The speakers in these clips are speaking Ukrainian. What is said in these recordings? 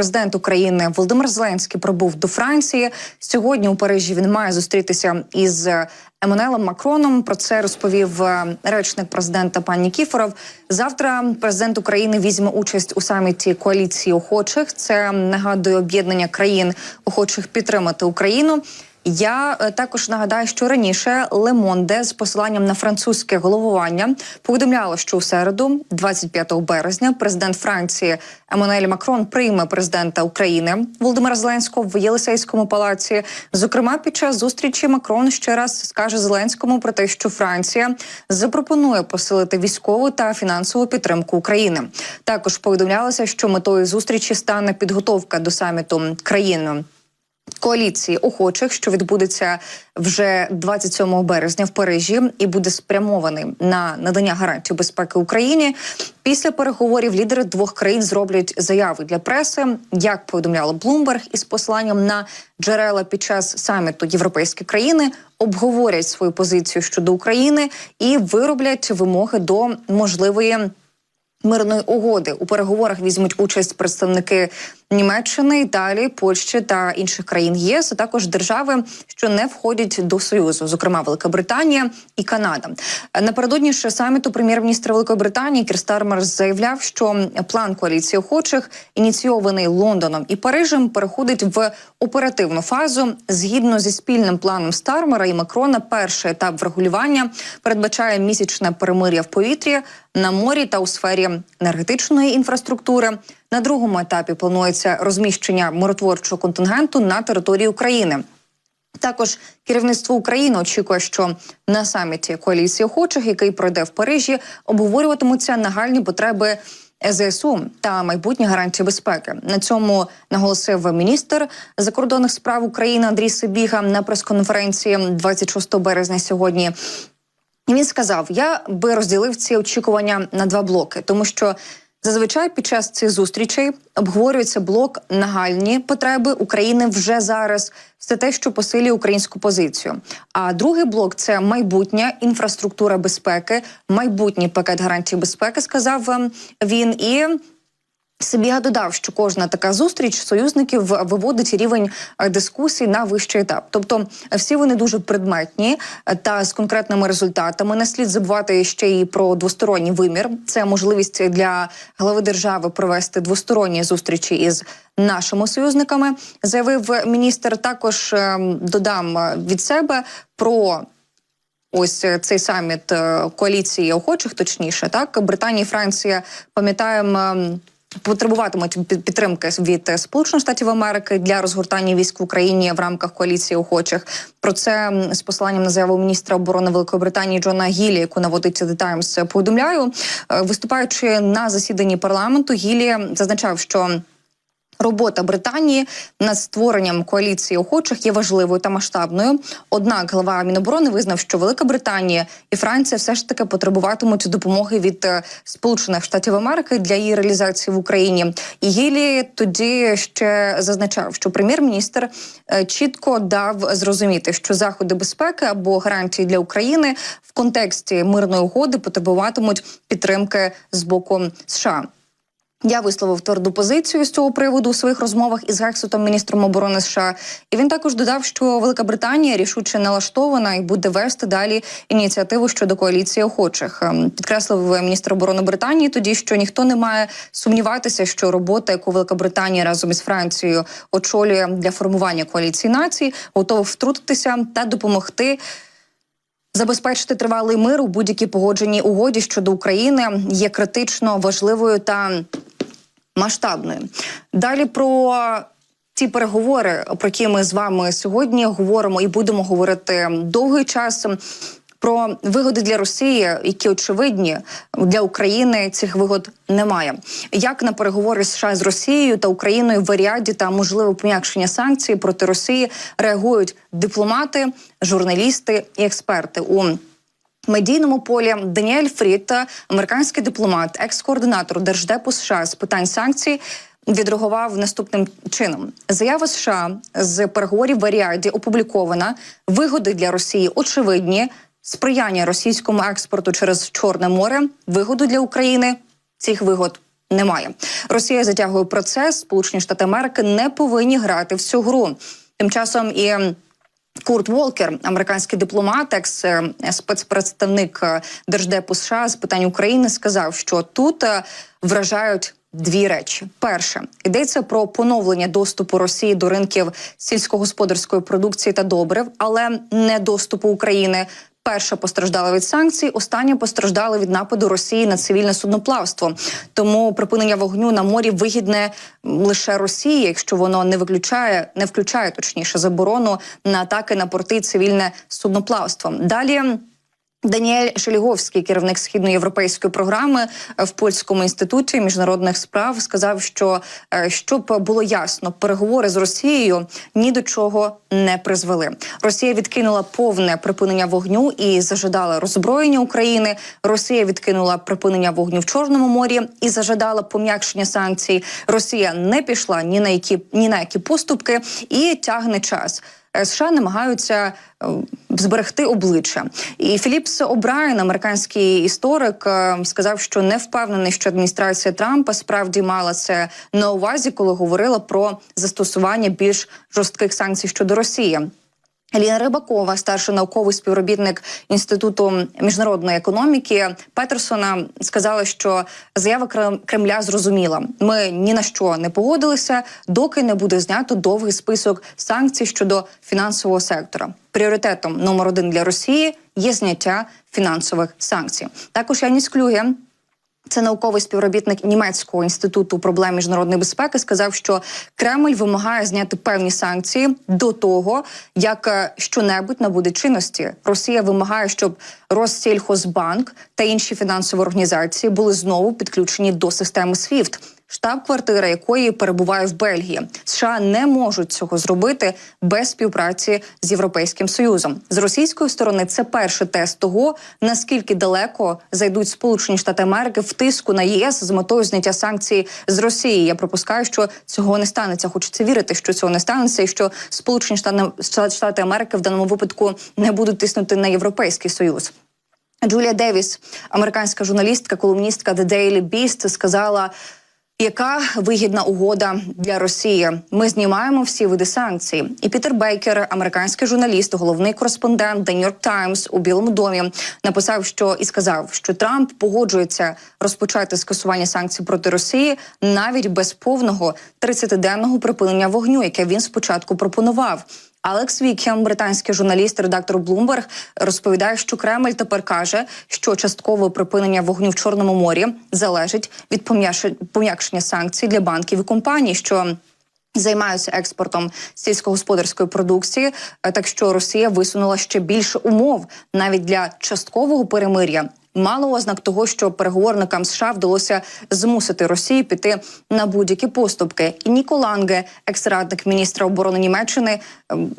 Президент України Володимир Зеленський прибув до Франції. Сьогодні у Парижі він має зустрітися із Еммануелем Макроном. Про це розповів е, речник президента пан Нікіфоров. Завтра президент України візьме участь у саміті коаліції охочих. Це нагадує об'єднання країн охочих підтримати Україну. Я е, також нагадаю, що раніше Лемонде з посиланням на французьке головування повідомляло, що у середу, 25 березня, президент Франції Еммануель Макрон прийме президента України Володимира Зеленського в Єлисейському палаці. Зокрема, під час зустрічі Макрон ще раз скаже Зеленському про те, що Франція запропонує посилити військову та фінансову підтримку України. Також повідомлялося, що метою зустрічі стане підготовка до саміту країн коаліції охочих, що відбудеться вже 27 березня в Парижі, і буде спрямований на надання гарантій безпеки Україні. Після переговорів лідери двох країн зроблять заяви для преси, як повідомляло Блумберг, із посиланням на джерела під час саміту європейські країни обговорять свою позицію щодо України і вироблять вимоги до можливої. Мирної угоди у переговорах візьмуть участь представники Німеччини, Італії, Польщі та інших країн ЄС, а також держави, що не входять до союзу, зокрема Велика Британія і Канада. Напередодні ж саміту прем'єр-міністр Великої Британії Кір заявляв, що план коаліції охочих, ініційований Лондоном і Парижем, переходить в оперативну фазу. Згідно зі спільним планом Стармера і Макрона, перший етап врегулювання передбачає місячне перемир'я в повітрі на морі та у сфері енергетичної інфраструктури. На другому етапі планується розміщення миротворчого контингенту на території України. Також керівництво України очікує, що на саміті коаліції охочих, який пройде в Парижі, обговорюватимуться нагальні потреби. ЗСУ та майбутні гарантії безпеки на цьому наголосив міністр закордонних справ України Андрій Сибіга на прес-конференції 26 березня сьогодні. І Він сказав: Я би розділив ці очікування на два блоки, тому що зазвичай під час цих зустрічей обговорюється блок нагальні потреби України вже зараз. Це те, що посилює українську позицію. А другий блок це майбутня інфраструктура безпеки, майбутній пакет гарантій безпеки. Сказав ем, він і. Сибіга додав, що кожна така зустріч союзників виводить рівень е, дискусій на вищий етап. Тобто, всі вони дуже предметні е, та з конкретними результатами. Не слід забувати ще й про двосторонній вимір. Це можливість для глави держави провести двосторонні зустрічі із нашими союзниками. Заявив міністр. Також додам е, від себе про. Ось цей саміт коаліції охочих, точніше, так Британія і Франція пам'ятаємо. Потребуватимуть підтримки від Сполучених Штатів Америки для розгортання військ в Україні в рамках коаліції охочих. Про це з посиланням на заяву міністра оборони Великої Британії Джона Гілі, яку наводиться The Times, повідомляю, е, виступаючи на засіданні парламенту, Гілі зазначав, що Робота Британії над створенням коаліції охочих є важливою та масштабною. Однак глава Міноборони визнав, що Велика Британія і Франція все ж таки потребуватимуть допомоги від е, Сполучених Штатів Америки для її реалізації в Україні. І Гілі тоді ще зазначав, що прем'єр-міністр е, чітко дав зрозуміти, що заходи безпеки або гарантії для України в контексті мирної угоди потребуватимуть підтримки з боку США. Я висловив тверду позицію з цього приводу у своїх розмовах із Гексотом, міністром оборони США. І він також додав, що Велика Британія рішуче налаштована і буде вести далі ініціативу щодо коаліції охочих. Ем, підкреслив міністр оборони Британії. Тоді що ніхто не має сумніватися, що робота, яку Велика Британія разом із Францією очолює для формування коаліції націй, готова втрутитися та допомогти. Забезпечити тривалий мир у будь-якій погодженій угоді щодо України є критично важливою та масштабною. Далі про ті переговори, про які ми з вами сьогодні говоримо і будемо говорити довгий час. Про вигоди для Росії, які очевидні для України цих вигод немає. Як на переговори США з Росією та Україною в Аріаді та можливе пом'якшення санкцій проти Росії реагують дипломати, журналісти і експерти у медійному полі Даніель Фріт, американський дипломат, екс-координатор держдепу США з питань санкцій. Відреагував наступним чином: заява США з переговорів в Аріаді опублікована. Вигоди для Росії очевидні. Сприяння російському експорту через Чорне море, вигоду для України цих вигод немає. Росія затягує процес. Сполучені Штати Америки не повинні грати в цю гру. Тим часом і. Курт Волкер, американський дипломат, екс е, спецпредставник е, держдепу США з питань України, сказав, що тут е, вражають. Дві речі: перше йдеться про поновлення доступу Росії до ринків сільськогосподарської продукції та добрив, але не доступу України. Перша постраждала від санкцій, остання постраждала від нападу Росії на цивільне судноплавство. Тому припинення вогню на морі вигідне лише Росії, якщо воно не виключає, не включає точніше заборону на атаки на порти цивільне судноплавство. Далі. Даніель Шеліговський, керівник східноєвропейської програми в польському інституті міжнародних справ, сказав, що е, щоб було ясно, переговори з Росією ні до чого не призвели. Росія відкинула повне припинення вогню і зажадала роззброєння України. Росія відкинула припинення вогню в Чорному морі і зажадала пом'якшення санкцій. Росія не пішла ні на які ні на які поступки і тягне час. Е, США намагаються е, зберегти обличчя. І Філіпс О'Брайен, американський історик, е, сказав, що не впевнений, що адміністрація Трампа справді мала це на увазі, коли говорила про застосування більш жорстких санкцій щодо Росії. Ліна Рибакова, старший науковий співробітник інституту міжнародної економіки Петерсона, сказала, що заява Крем- Кремля зрозуміла. Ми ні на що не погодилися, доки не буде знято довгий список санкцій щодо фінансового сектора. Пріоритетом номер один для Росії є зняття фінансових санкцій. Також Яніс Клюге, це науковий співробітник німецького інституту проблем міжнародної безпеки сказав, що Кремль вимагає зняти певні санкції до того, як е, щонебудь набуде чинності. Росія вимагає, щоб Россільхозбанк та інші фінансові організації були знову підключені до системи SWIFT, штаб-квартира якої перебуває в Бельгії. США не можуть цього зробити без співпраці з Європейським Союзом. З російської сторони це перший тест того, наскільки далеко зайдуть Сполучені Штати Америки в тиску на ЄС з метою зняття санкцій з Росії. Я припускаю, що цього не станеться. Хочеться вірити, що цього не станеться, і що Сполучені Штати Штати Америки в даному випадку не будуть тиснути на Європейський Союз. Джулія Девіс, американська журналістка, колумністка The Daily Beast, сказала. Яка вигідна угода для Росії? Ми знімаємо всі види санкцій. І Пітер Бейкер, американський журналіст, головний кореспондент The New York Times у Білому домі, написав, що і сказав, що Трамп погоджується розпочати скасування санкцій проти Росії навіть без повного 30-денного припинення вогню, яке він спочатку пропонував. Алекс Вікхем, британський журналіст, редактор Bloomberg, розповідає, що Кремль тепер каже, що часткове припинення вогню в Чорному морі залежить від пом'якшення санкцій для банків і компаній, що Займаються експортом сільськогосподарської продукції, так що Росія висунула ще більше умов навіть для часткового перемир'я. Мало ознак того, що переговорникам США вдалося змусити Росію піти на будь-які поступки. І Ніко Ланге, екс-радник міністра оборони Німеччини, ем,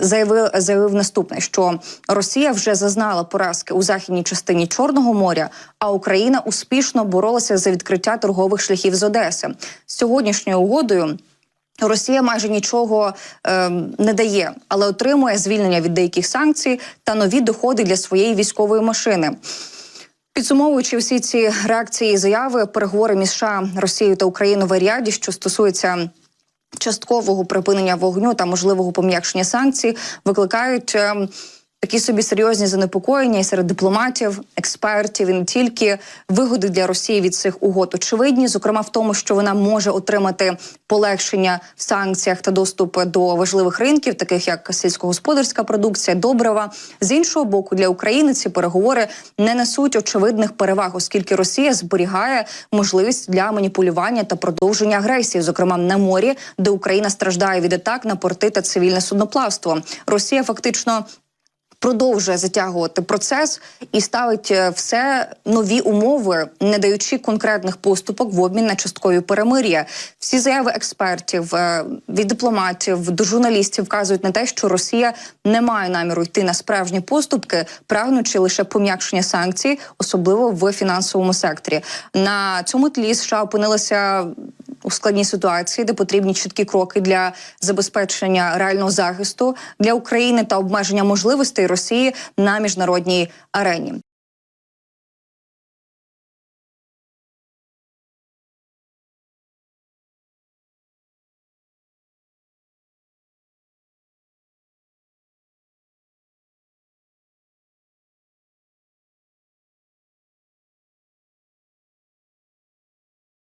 заявив, заявив наступне: що Росія вже зазнала поразки у західній частині Чорного моря, а Україна успішно боролася за відкриття торгових шляхів з Одеси. З сьогоднішньою угодою. Росія майже нічого е, не дає, але отримує звільнення від деяких санкцій та нові доходи для своєї військової машини. Підсумовуючи всі ці реакції і заяви, переговори між США, Росією та Україною в Аріаді, що стосується часткового припинення вогню та можливого пом'якшення санкцій, викликають. Такі собі серйозні занепокоєння і серед дипломатів, експертів і не тільки вигоди для Росії від цих угод очевидні, зокрема в тому, що вона може отримати полегшення в санкціях та доступ до важливих ринків, таких як сільськогосподарська продукція, добрива. З іншого боку, для України ці переговори не несуть очевидних переваг, оскільки Росія зберігає можливість для маніпулювання та продовження агресії, зокрема на морі, де Україна страждає від атак на порти та цивільне судноплавство. Росія фактично продовжує затягувати процес і ставить е, все нові умови, не даючи конкретних поступок в обмін на часткові перемир'я. Всі заяви експертів е, від дипломатів до журналістів вказують на те, що Росія не має наміру йти на справжні поступки, прагнучи лише пом'якшення санкцій, особливо в фінансовому секторі. На цьому тлі США опинилися у складній ситуації, де потрібні чіткі кроки для забезпечення реального захисту для України та обмеження можливостей Росії на міжнародній арені.